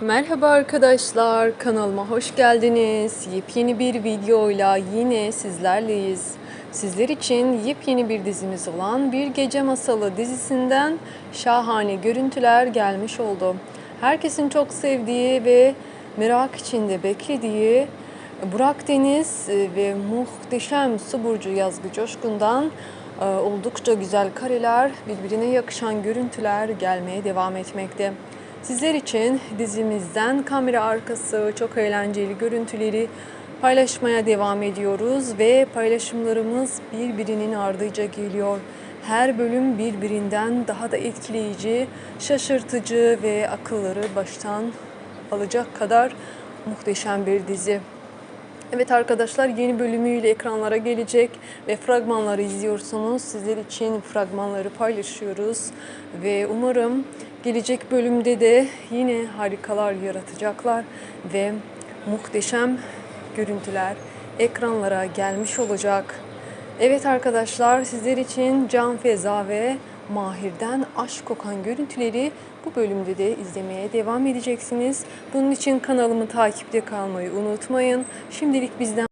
Merhaba arkadaşlar, kanalıma hoş geldiniz. Yepyeni bir videoyla yine sizlerleyiz. Sizler için yepyeni bir dizimiz olan Bir Gece Masalı dizisinden şahane görüntüler gelmiş oldu. Herkesin çok sevdiği ve merak içinde beklediği Burak Deniz e, ve muhteşem Su Burcu Yazgı Coşkun'dan e, oldukça güzel kareler, birbirine yakışan görüntüler gelmeye devam etmekte. Sizler için dizimizden kamera arkası çok eğlenceli görüntüleri paylaşmaya devam ediyoruz ve paylaşımlarımız birbirinin ardıca geliyor. Her bölüm birbirinden daha da etkileyici, şaşırtıcı ve akılları baştan alacak kadar muhteşem bir dizi. Evet arkadaşlar yeni bölümüyle ekranlara gelecek ve fragmanları izliyorsunuz. Sizler için fragmanları paylaşıyoruz ve umarım gelecek bölümde de yine harikalar yaratacaklar ve muhteşem görüntüler ekranlara gelmiş olacak. Evet arkadaşlar sizler için Can Feza ve Mahir'den aşk kokan görüntüleri bu bölümde de izlemeye devam edeceksiniz. Bunun için kanalımı takipte kalmayı unutmayın. Şimdilik bizden